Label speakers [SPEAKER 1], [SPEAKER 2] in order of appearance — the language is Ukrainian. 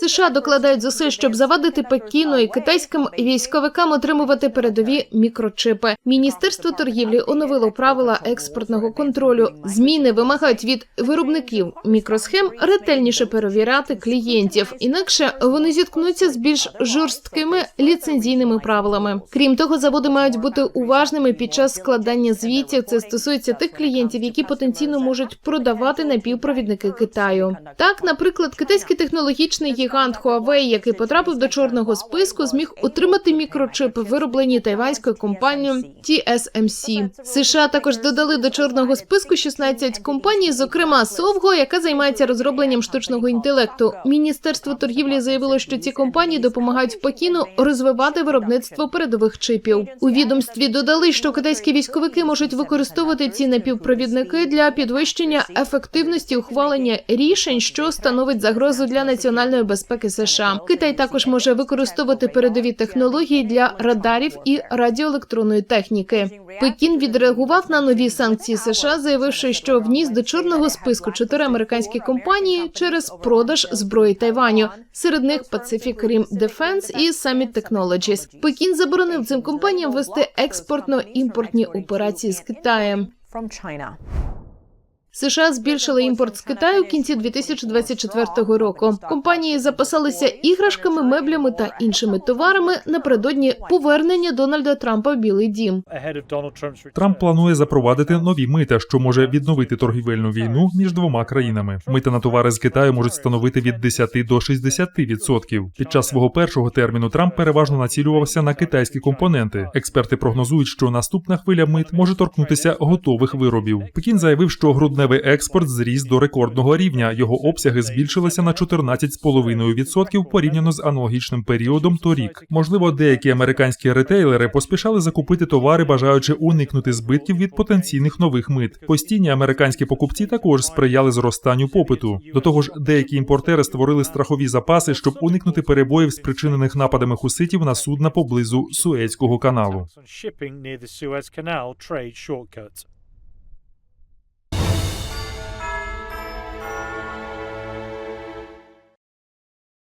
[SPEAKER 1] США докладають зусиль, щоб завадити Пекіну і китайським військовикам отримувати передові мікрочипи. Міністерство торгівлі оновило правила експортного контролю. Зміни вимагають від виробників мікросхем ретельніше перевіряти клієнтів, інакше вони зіткнуться з більш жорсткими ліцензійними правилами. Крім того, заводи мають бути уважними під час складання звітів. Це стосується тих клієнтів, які потенційно можуть продавати напівпровідники Китаю. Так, наприклад, китайський технологічний гігант Huawei, який потрапив до чорного списку, зміг отримати мікрочипи, вироблені тайванською компанією TSMC. США також додали до чорного списку 16 компаній, зокрема Совго, яка займається розробленням штучного інтелекту. Міністерство торгівлі заявило, що ці компанії допомагають Пекіну розвивати виробництво передових чипів. У відомстві додали, що китайські військовики можуть використовувати ці напівпровідники для підвищення ефективності ухвалення рішень, що становить загрозу для національної безпеки США. Китай також може використовувати передові технології для радарів і радіоелектронної техніки. Пекін відреагував на нові санкції США, заявивши, що вніс до чорного списку чотири американські компанії через продаж зброї Тайваню. Серед них Pacific Rim Defense і Summit Technologies. Пекін заборонив цим компаніям вести експортно-імпортні операції з Китаєм. США збільшили імпорт з Китаю в кінці 2024 року. Компанії запасалися іграшками, меблями та іншими товарами напередодні повернення Дональда Трампа в Білий Дім.
[SPEAKER 2] Трамп планує запровадити нові мита, що може відновити торгівельну війну між двома країнами. Мита на товари з Китаю можуть становити від 10 до 60%. Під час свого першого терміну Трамп переважно націлювався на китайські компоненти. Експерти прогнозують, що наступна хвиля мит може торкнутися готових виробів. Пекін заявив, що грудневий експорт зріс до рекордного рівня. Його обсяги збільшилися на 14,5% порівняно з аналогічним періодом торік. Можливо, деякі американські ретейлери поспішали закупити товари, бажаючи уникнути збитків від потенційних нових мит. Постійні американські покупці також сприяли зростанню попиту. До того ж, деякі імпортери створили страхові запаси, щоб уникнути перебоїв, спричинених нападами хуситів на судна поблизу Суецького каналу.